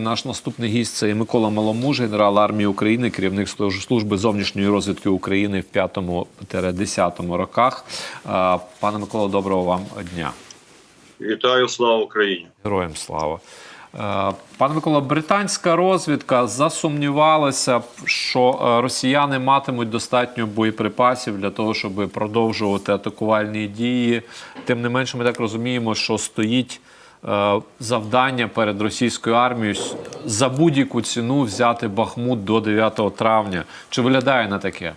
Наш наступний гість це Микола Маломуж, генерал армії України, керівник служ- служби зовнішньої розвідки України в 5-10 роках. Пане Микола, доброго вам дня. Вітаю, слава Україні! Героям слава. Пане Микола, британська розвідка засумнівалася, що росіяни матимуть достатньо боєприпасів для того, щоб продовжувати атакувальні дії. Тим не менше, ми так розуміємо, що стоїть завдання перед російською армією за будь-яку ціну взяти Бахмут до 9 травня. Чи виглядає на таке?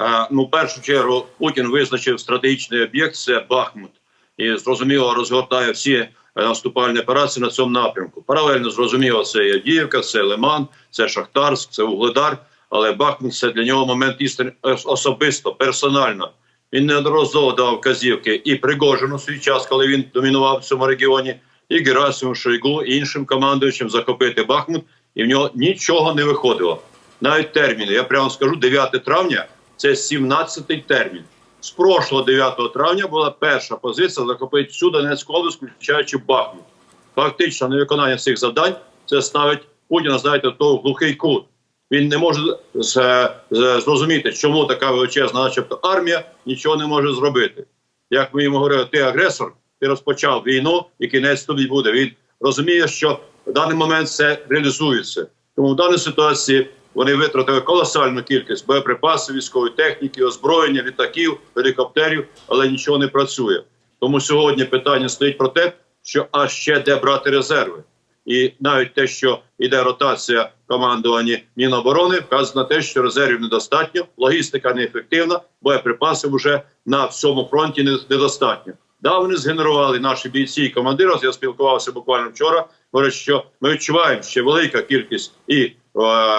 Е, Ну, в першу чергу, Путін визначив стратегічний об'єкт це Бахмут, і зрозуміло розгортає всі е, наступальні операції на цьому напрямку. Паралельно зрозуміло, це Діївка, це Лиман, це Шахтарськ, це Угледар. Але Бахмут це для нього момент істини ос- особисто, персонально. Він неодноразово дав вказівки і Пригожину свій час, коли він домінував в цьому регіоні, і Герасиму Шойгу, і іншим командуючим захопити Бахмут, і в нього нічого не виходило. Навіть терміни. Я прямо скажу, 9 травня це 17-й термін. З прошлого 9 травня була перша позиція захопити всю Донецьку область, включаючи Бахмут. Фактично, невиконання цих завдань це ставить Путіна, знаєте, в глухий кут. Він не може зрозуміти, чому така величезна, начебто, армія нічого не може зробити. Як ми йому говорили, ти агресор, ти розпочав війну, і кінець тобі буде. Він розуміє, що в даний момент це реалізується. Тому в даній ситуації вони витратили колосальну кількість боєприпасів, військової техніки, озброєння, літаків, гелікоптерів, але нічого не працює. Тому сьогодні питання стоїть про те, що а ще де брати резерви. І навіть те, що йде ротація командування Міноборони, вказує на те, що резервів недостатньо, логістика неефективна, боєприпасів вже на всьому фронті недостатньо. Да, вони згенерували наші бійці і командири. Я спілкувався буквально вчора. Говорять, що ми відчуваємо ще велика кількість і е,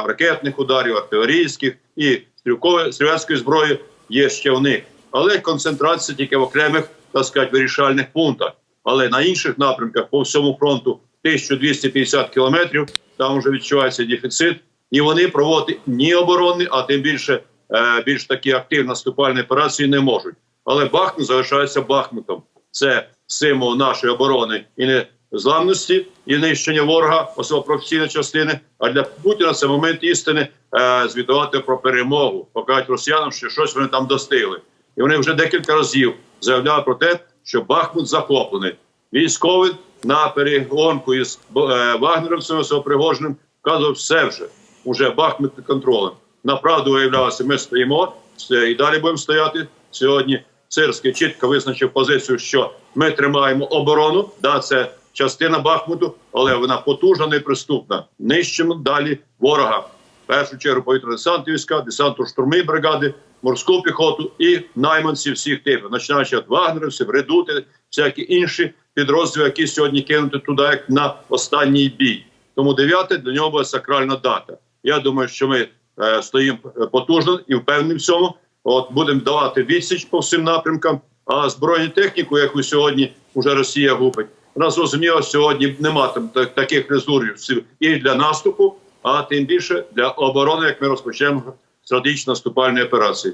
ракетних ударів, артилерійських, і стрілкової стрілецької зброї є ще в них. Але концентрація тільки в окремих, так сказати, вирішальних пунктах. Але на інших напрямках по всьому фронту 1250 кілометрів. Там вже відчувається дефіцит. І вони проводити ні оборонні, а тим більше е, більш такі активні наступальні операції не можуть. Але Бахмут залишається Бахмутом. Це символ нашої оборони і незламності, і нищення ворога, особливо професійної частини. А для Путіна це момент істини е, звітувати про перемогу, показати росіянам, що щось вони там достигли. І вони вже декілька разів заявляли про те, що Бахмут захоплений. Військовий на перегонку із е, вагнерівцями Пригожним вказував все вже. Уже Бахмут під контролем. Направду виявлялося, ми стоїмо і далі будемо стояти. Сьогодні Цирський чітко визначив позицію, що ми тримаємо оборону. Да, це частина Бахмуту, але вона потужна, неприступна. Нищимо далі ворога. Першу чергу повітряно-десантні війська, десантно-штурмові бригади, морську піхоту і найманці всіх типів, починаючи від вагнерівців, редути, всякі інші підрозділи, які сьогодні кинуті туди як на останній бій. Тому 9 для нього була сакральна дата. Я думаю, що ми е, стоїмо потужно і впевнені в цьому. От будемо давати відсіч по всім напрямкам. А збройну техніку, яку сьогодні вже Росія губить, вона зрозуміло, сьогодні немає там таких ресурсів і для наступу, а тим більше для оборони, як ми розпочнемо стратегічно наступальні операції.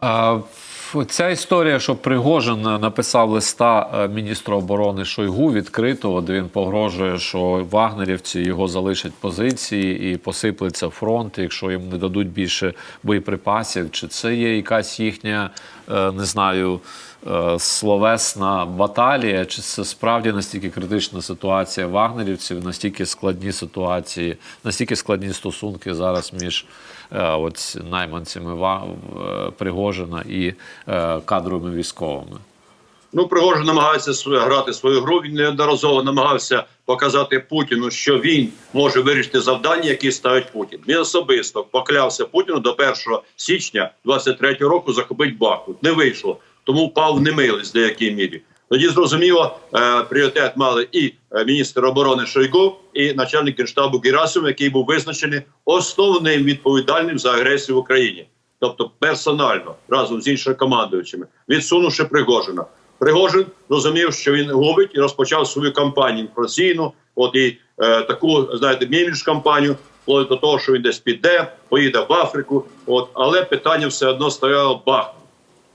А, Ця історія, що Пригожин написав листа е, міністру оборони Шойгу відкритого, де він погрожує, що вагнерівці його залишать позиції і посиплеться фронт, якщо їм не дадуть більше боєприпасів. Чи це є якась їхня, е, не знаю, словесна баталія, чи це справді настільки критична ситуація вагнерівців, настільки складні ситуації, настільки складні стосунки зараз між е, от найманцями е, Пригожина і е, кадровими військовими. Ну, Пригожин намагається грати свою гру. Він неодноразово намагався показати Путіну, що він може вирішити завдання, які ставить Путін. Він особисто поклявся Путіну до 1 січня 23-го року захопити Бахмут. Не вийшло, тому впав в немилість в деякій мірі. Тоді зрозуміло, е, пріоритет мали і е, міністр оборони Шойгу, і начальник генштабу Герасимов, який був визначений основним відповідальним за агресію в Україні, тобто персонально разом з іншими командуючими, відсунувши Пригожина. Пригожин розумів, що він губить і розпочав свою кампанію інформаційну, от і е, таку, знаєте, мімідж кампанію, вплоть до того, що він десь піде, поїде в Африку. От, але питання все одно стояло Бахмут.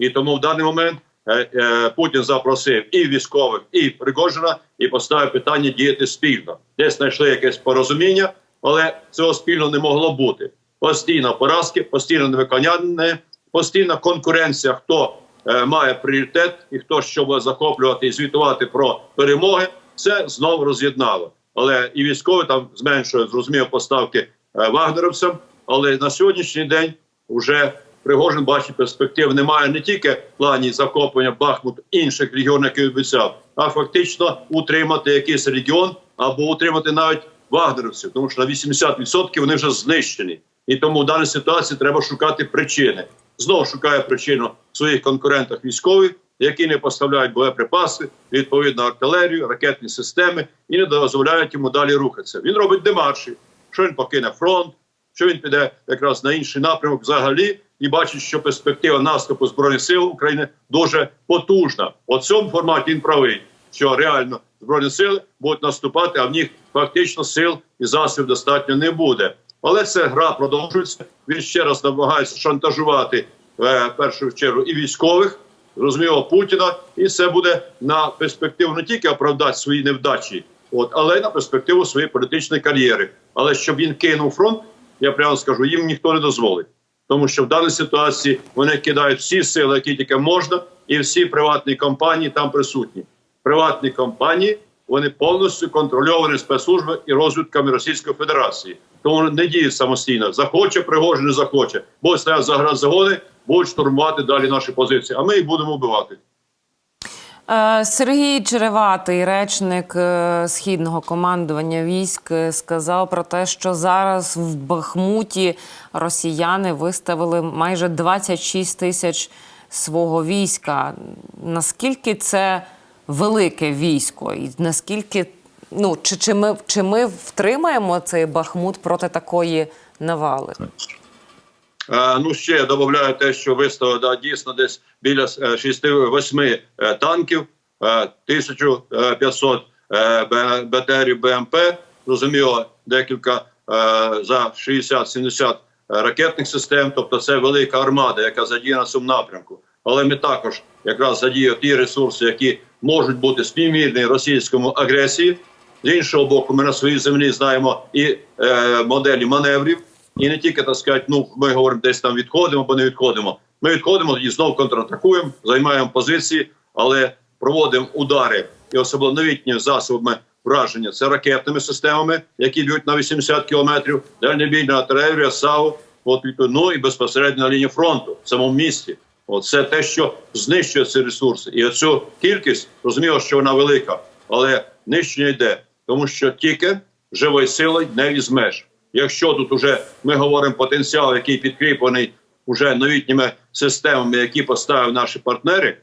І тому в даний момент е, е, Путін запросив і військових, і Пригожина, і поставив питання діяти спільно. Десь знайшли якесь порозуміння, але цього спільно не могло бути. Постійно поразки, постійно невиконання, постійна конкуренція, хто е, має пріоритет і хто що буде захоплювати і звітувати про перемоги. Це знову роз'єднало. Але і військові там зменшують зрозуміло поставки е, вагнеровцям. Але на сьогоднішній день вже Пригожин бачить перспектив. Немає не тільки в плані захоплення Бахмуту інших регіонів, які обіцяв, а фактично утримати якийсь регіон або утримати навіть вагнеровців, тому що на 80% вони вже знищені. І тому в даній ситуації треба шукати причини. Знову шукає причину в своїх конкурентах військових, які не поставляють боєприпаси, відповідно артилерію, ракетні системи і не дозволяють йому далі рухатися. Він робить демарші, що він покине фронт, що він піде якраз на інший напрямок взагалі, і бачить, що перспектива наступу збройних сил України дуже потужна. У цьому форматі він правий, що реально збройні сили будуть наступати, а в них фактично сил і засобів достатньо не буде. Але це гра продовжується. Він ще раз намагається шантажувати е, в першу чергу і військових, зрозуміло Путіна, і це буде на перспективу не тільки оправдати свої невдачі, от але й на перспективу своєї політичної кар'єри. Але щоб він кинув фронт, я прямо скажу, їм ніхто не дозволить. Тому що в даній ситуації вони кидають всі сили, які тільки можна, і всі приватні компанії там присутні. Приватні компанії вони повністю контрольовані спецслужби і розвідками Російської Федерації. Тому не діють самостійно. Захоче пригоже, не захоче. Бо стоять за загони, будуть штурмувати далі наші позиції. А ми їх будемо вбивати. Е, Сергій Череватий, речник е, східного командування військ, е, сказав про те, що зараз в Бахмуті росіяни виставили майже 26 тисяч свого війська. Наскільки це велике військо, і наскільки ну чи, чи ми чи ми втримаємо цей Бахмут проти такої навали? Е, ну ще я додаю те, що виставили да, дійсно десь біля 6-8 е, танків, е, 1500 е, БТРів БМП, зрозуміло, декілька за 60-70 ракетних систем. Тобто це велика армада, яка задіяна в цьому напрямку. Але ми також якраз задіяли ті ресурси, які можуть бути співмірні російському агресії. З іншого боку, ми на своїй землі знаємо і е, моделі маневрів, і не тільки так сказати, ну ми говоримо, десь там відходимо або не відходимо. Ми відходимо і знову контратакуємо, займаємо позиції, але проводимо удари і особливо новітніми засобами враження. Це ракетними системами, які б'ють на 80 кілометрів, дальнобійна артилерія, САУ, от ну і безпосередньо на лінії фронту в самому місті. От це те, що знищує ці ресурси, і оцю кількість розуміло, що вона велика, але нищення йде, тому що тільки живою силою не візьмеш. Якщо тут уже ми говоримо потенціал, який підкріплений уже новітніми системами, які поставили наші партнери,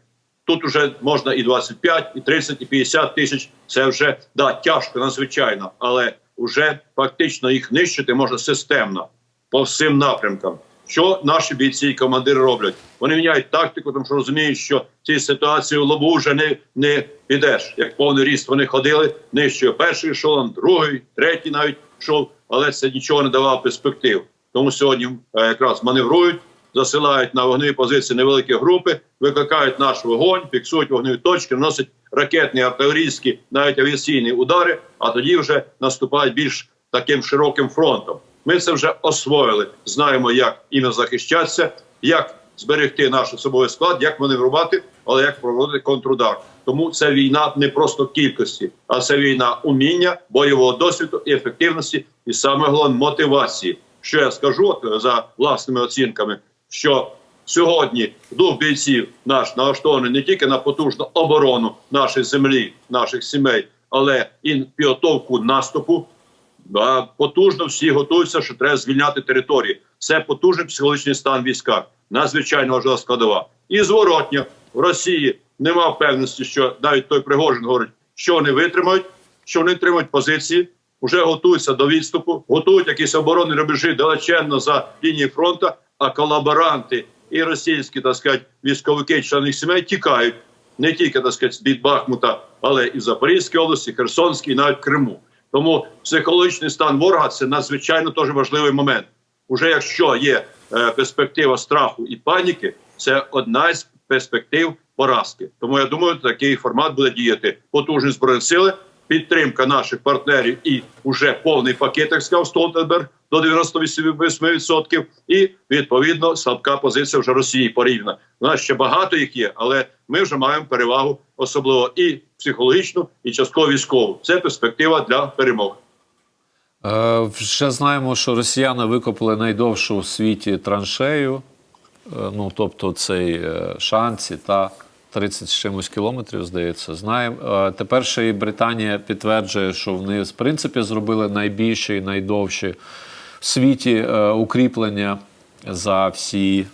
тут вже можна і 25, і 30, і 50 тисяч. Це вже да тяжко надзвичайно, але вже фактично їх нищити можна системно по всім напрямкам. Що наші бійці і командири роблять? Вони міняють тактику, тому що розуміють, що цій ситуації в лобу вже не, не підеш. Як повний ріст вони ходили, нищує перший ешелон, другий, третій навіть йшов, але це нічого не давало перспектив. Тому сьогодні е, якраз маневрують, засилають на вогневі позиції невеликі групи, викликають наш вогонь, фіксують вогневі точки, наносять ракетні, артилерійські, навіть авіаційні удари, а тоді вже наступають більш таким широким фронтом. Ми це вже освоїли. Знаємо, як іно захищатися, як зберегти наш особовий склад, як маневрувати, але як проводити контрудар. Тому це війна не просто кількості, а це війна уміння, бойового досвіду і ефективності, і саме головне мотивації. Що я скажу за власними оцінками, що сьогодні дух бійців наш налаштований не тільки на потужну оборону нашої землі, наших сімей, але і підготовку наступу. А потужно всі готуються, що треба звільняти території. Це потужний психологічний стан війська, надзвичайно важлива складова. І зворотня в Росії нема впевненості, що навіть той Пригожин говорить, що вони витримають, що вони тримають позиції, вже готуються до відступу, готують якісь оборонні рубежі далеченно за лінією фронту, а колаборанти і російські так сказати, військовики членів сімей тікають не тільки так сказати, від Бахмута, але і в Запорізькій області, Херсонській, і навіть Криму. Тому психологічний стан ворога це надзвичайно теж важливий момент. Уже якщо є е, перспектива страху і паніки, це одна з перспектив поразки. Тому я думаю, такий формат буде діяти потужні збройні сили, підтримка наших партнерів і вже повний пакет, як сказав Столтенберг, до 98%, і відповідно слабка позиція вже Росії порівняна. У нас ще багато їх є, але ми вже маємо перевагу, особливо і психологічну, і частково військову. Це перспектива для перемоги. Е, Вже знаємо, що росіяни викопали найдовшу у світі траншею. Е, Ну, тобто цей е, шанці та 30 з чимось кілометрів, здається. Знаємо. Е, Тепер ще і Британія підтверджує, що вони в принципі зробили найбільші і найдовші в світі укріплення за всі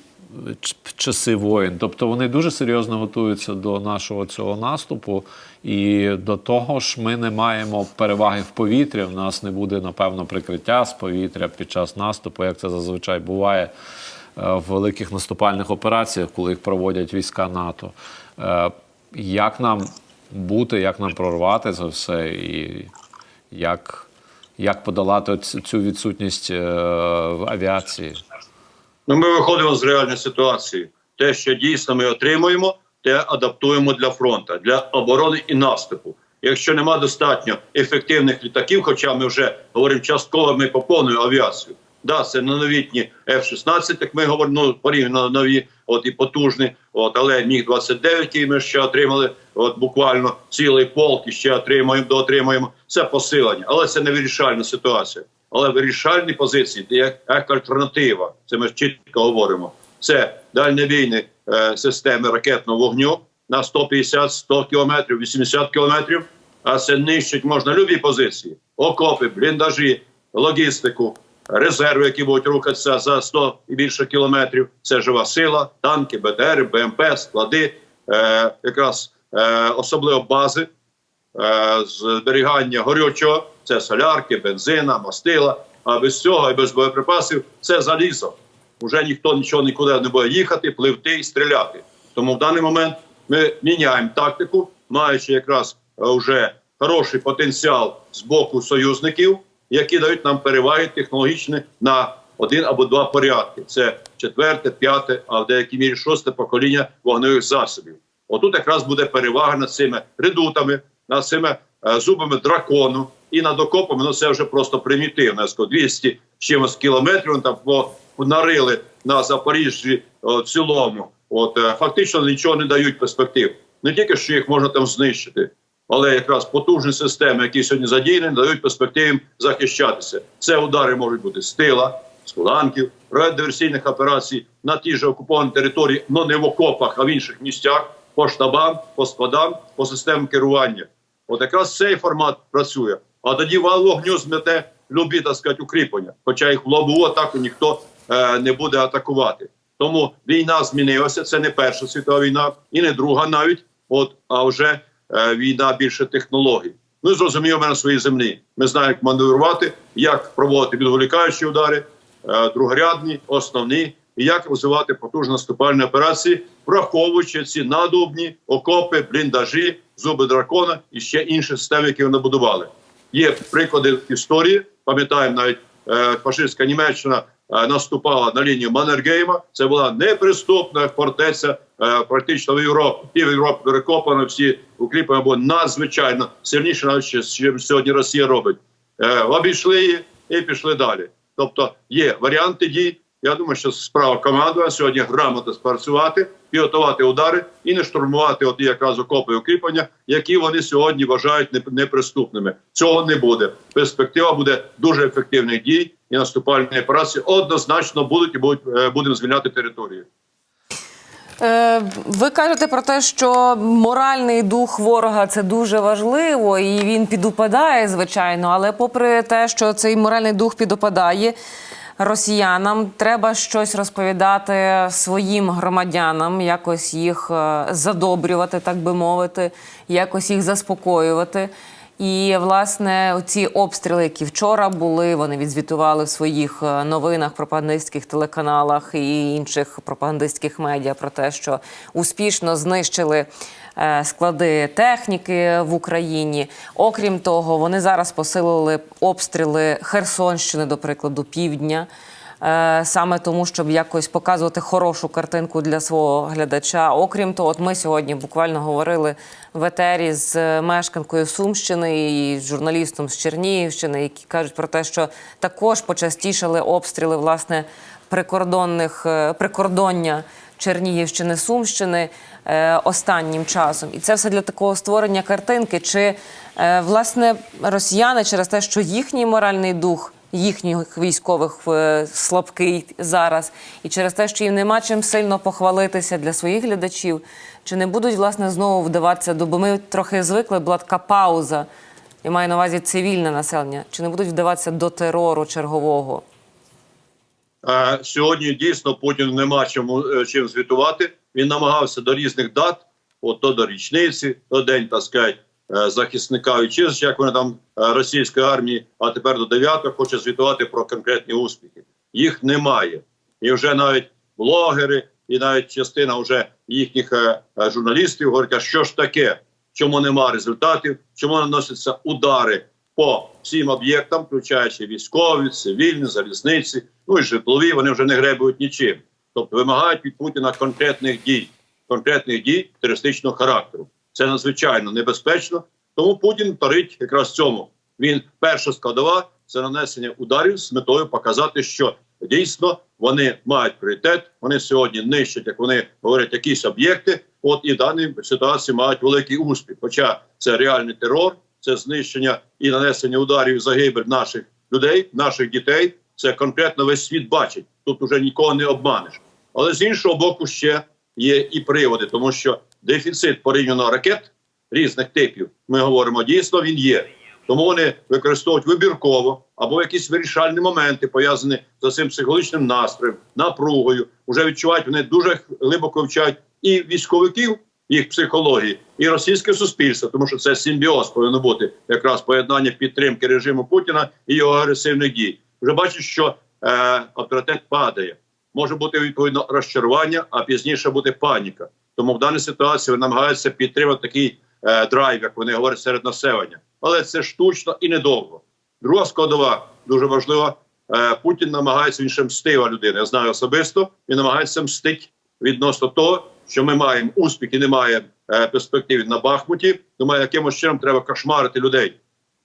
часи воєн. Тобто вони дуже серйозно готуються до нашого цього наступу. І до того ж, ми не маємо переваги в повітрі. В нас не буде, напевно, прикриття з повітря під час наступу, як це зазвичай буває в великих наступальних операціях, коли їх проводять війська НАТО. Е, Як нам бути, як нам прорвати це все, і як, як подолати цю відсутність е, в авіації? Ну, ми виходимо з реальної ситуації. Те, що дійсно ми отримуємо, те адаптуємо для фронту, для оборони і наступу. Якщо нема достатньо ефективних літаків, хоча ми вже говоримо частково, ми поповнюємо авіацію. Да, це на новітні F-16, як ми говоримо, ну, порівняно нові, от і потужні. От, але міг 29 який ми ще отримали. От буквально цілий полк і ще отримуємо, доотримуємо. Це посилення, але це не вирішальна ситуація. Але вирішальні позиції як, як альтернатива. Це ми чітко говоримо. Це дальнобійні е, системи ракетного вогню на 150-100 кілометрів, 80 кілометрів. А це нищить можна любі позиції: окопи, бліндажі, логістику, резерви, які будуть рухатися за 100 і більше кілометрів. Це жива сила, танки, БТР, БМП, склади, е, якраз е, особливо бази е, зберігання горючого, це солярки, бензина, мастила. А без цього і без боєприпасів це залізо. Уже ніхто нічого нікуди не буде їхати, пливти і стріляти. Тому в даний момент ми міняємо тактику, маючи якраз е, вже хороший потенціал з боку союзників, які дають нам переваги технологічні на один або два порядки. Це четверте, п'яте, а в деякій мірі шосте покоління вогневих засобів. Отут якраз буде перевага над цими редутами, над цими е, зубами дракону і над окопами. Ну це вже просто примітивно. Я скажу, 200 чимось кілометрів там по- нарили на Запоріжжі е, в цілому. От е, фактично нічого не дають перспектив. Не тільки що їх можна там знищити, але якраз потужні системи, які сьогодні задіяні, дають перспектив їм захищатися. Це удари можуть бути з тила, з фланків, диверсійних операцій на тій же окупованій території, але не в окопах, а в інших місцях, по штабам, по складам, по системам керування. От якраз цей формат працює. А тоді вал вогню змете любі, так сказати, укріплення. Хоча їх в лобову атаку ніхто е, не буде атакувати. Тому війна змінилася. Це не перша світова війна і не друга навіть. От, а вже війна більше технологій. Ну і ми на своїй землі. Ми знаємо, як маневрувати, як проводити відволікаючі удари, е, другорядні, основні, і як розвивати потужні наступальні операції, враховуючи ці надубні окопи, бліндажі, зуби дракона і ще інші системи, які вони будували. Є приклади історії. Пам'ятаємо, навіть е, фашистська Німеччина е, наступала на лінію Маннергейма. Це була неприступна фортеця е, практично в Європі. Пів Європи перекопано, всі укріплення було надзвичайно сильніше, навіть чим сьогодні Росія робить. Е, обійшли її і пішли далі. Тобто є варіанти дій. Я думаю, що справа командування сьогодні грамотно спрацювати, підготувати удари і не штурмувати от якраз окопи і укріплення, які вони сьогодні вважають неприступними. Цього не буде. Перспектива буде дуже ефективних дій і наступальні операції однозначно будуть і будуть е, будемо звільняти територію. Е, Ви кажете про те, що моральний дух ворога це дуже важливо, і він підупадає, звичайно. Але попри те, що цей моральний дух підупадає росіянам, треба щось розповідати своїм громадянам, якось їх е, задобрювати, так би мовити, якось їх заспокоювати. І власне ці обстріли, які вчора були, вони відзвітували в своїх е, новинах, пропагандистських телеканалах і інших пропагандистських медіа про те, що успішно знищили е, склади техніки в Україні. Окрім того, вони зараз посилили обстріли Херсонщини, до прикладу, півдня. Е, саме тому, щоб якось показувати хорошу картинку для свого глядача. Окрім того, от ми сьогодні буквально говорили в етері з мешканкою Сумщини і журналістом з Чернігівщини, які кажуть про те, що також почастішали обстріли власне прикордонних е, прикордоння Чернігівщини, Сумщини е, останнім часом. І це все для такого створення картинки. Чи е, власне росіяни через те, що їхній моральний дух їхніх військових е, слабкий зараз, і через те, що їм нема чим сильно похвалитися для своїх глядачів, чи не будуть власне знову вдаватися до, бо ми трохи звикли, була така пауза. Я маю на увазі цивільне населення, чи не будуть вдаватися до терору чергового? Сьогодні дійсно Путін нема чому е, чим звітувати. Він намагався до різних дат, от то до річниці, то день так сказати, захисника вітчизни, як вони там е, російської армії, а тепер до 9 хоче звітувати про конкретні успіхи. Їх немає. І вже навіть блогери, і навіть частина вже їхніх е, е, журналістів говорять, а що ж таке, чому нема результатів, чому наносяться удари по всім об'єктам, включаючи військові, цивільні, залізниці, ну і житлові, вони вже не гребують нічим. Тобто вимагають від Путіна конкретних дій, конкретних дій терористичного характеру. Це надзвичайно небезпечно. Тому Путін парить якраз цьому. Він перша складова це нанесення ударів з метою показати, що дійсно вони мають пріоритет. Вони сьогодні нищать, як вони говорять, якісь об'єкти. От і в даній ситуації мають великий успіх. Хоча це реальний терор, це знищення і нанесення ударів, загибель наших людей, наших дітей. Це конкретно весь світ бачить. Тут уже нікого не обманеш. Але з іншого боку, ще є і приводи, тому що дефіцит порівняно ракет різних типів, ми говоримо, дійсно він є. Тому вони використовують вибірково або якісь вирішальні моменти, пов'язані з цим психологічним настроєм, напругою. Уже відчувають вони дуже глибоко вивчають і військовиків, їх психології, і російське суспільство, тому що це симбіоз повинно бути якраз поєднання підтримки режиму Путіна і його агресивних дій. Вже бачать, що е, авторитет падає. Може бути відповідно розчарування, а пізніше буде паніка. Тому в даній ситуації вони намагаються підтримати такий е, драйв, як вони говорять серед населення. Але це штучно і недовго. Друга складова дуже важлива. Е, Путін намагається він ще мстива людина. Я знаю особисто. Він намагається мстити відносно того, що ми маємо успіх і немає е, перспектив на Бахмуті. Думаю, якимось чином треба кошмарити людей,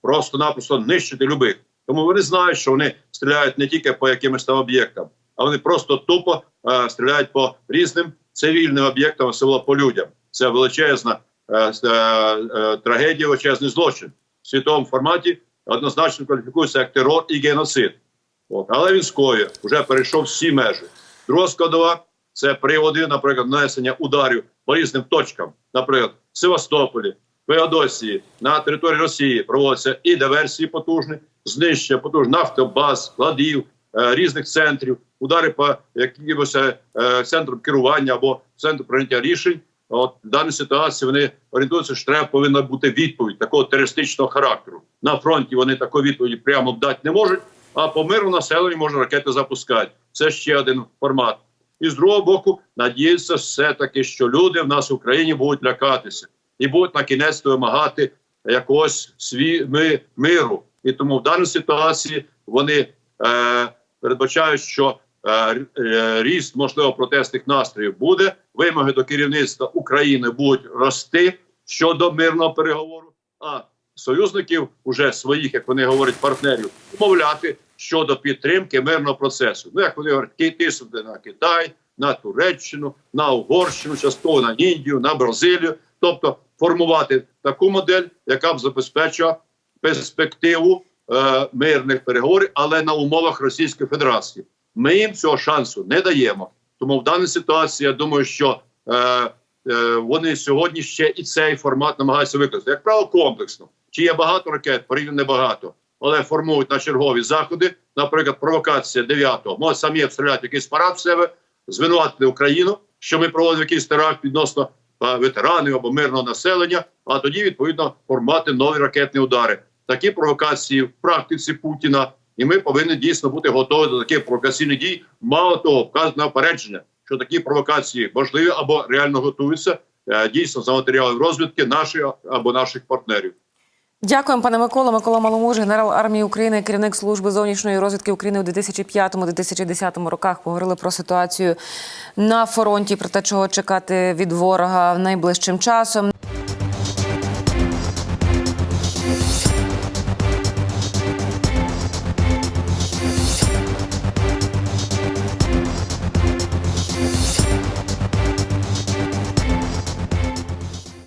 просто-напросто нищити любих. Тому вони знають, що вони стріляють не тільки по якимось там об'єктам, а вони просто тупо е, стріляють по різним цивільним об'єктам, особливо по людям. Це величезна е, е, е, трагедія, величезний злочин в світовому форматі. Однозначно кваліфікується як терор і геноцид. От. Але він скоює, вже перейшов всі межі. Друга складова це приводи, наприклад, нанесення ударів по різним точкам, наприклад, в Севастополі, Феодосії, на території Росії проводяться і диверсії потужні, знищення потужних нафтобаз, складів, різних центрів, удари по якимось е, центрам керування або центру прийняття рішень. От в даній ситуації вони орієнтуються, що треба повинна бути відповідь такого терористичного характеру. На фронті вони такої відповіді прямо дати не можуть. А по миру населенню можна ракети запускати. Це ще один формат. І з другого боку, надіються все-таки, що люди в нас в Україні будуть лякатися і будуть на кінець вимагати якогось сві ми, миру. І тому в даній ситуації вони е, передбачають, що е, е, ріст можливо протестних настроїв буде. Вимоги до керівництва України будуть рости щодо мирного переговору. А союзників уже своїх, як вони говорять, партнерів, умовляти щодо підтримки мирного процесу. Ну як вони говорять, тиснути на Китай, на Туреччину, на Угорщину, частково на Індію, на Бразилію, тобто формувати таку модель, яка б забезпечила перспективу е, мирних переговорів, але на умовах Російської Федерації. Ми їм цього шансу не даємо. Тому в даній ситуації я думаю, що е, е, вони сьогодні ще і цей формат намагаються використати. Як правило, комплексно. Чи є багато ракет? Порівняно небагато. Але формують на чергові заходи, наприклад, провокація 9-го. Може самі обстріляти якийсь парад в себе, звинуватити Україну, що ми проводимо якийсь теракт відносно е, ветеранів або мирного населення, а тоді відповідно формувати нові ракетні удари. Такі провокації в практиці Путіна, і ми повинні дійсно бути готові до таких провокаційних дій. Мало того, вказано опередження, що такі провокації можливі або реально готуються е, дійсно за матеріалом розвідки наших або наших партнерів. Дякуємо, пане Микола. Микола Маломуж, генерал армії України, керівник служби зовнішньої розвідки України у 2005-2010 роках. Поговорили про ситуацію на фронті, про те, чого чекати від ворога найближчим часом.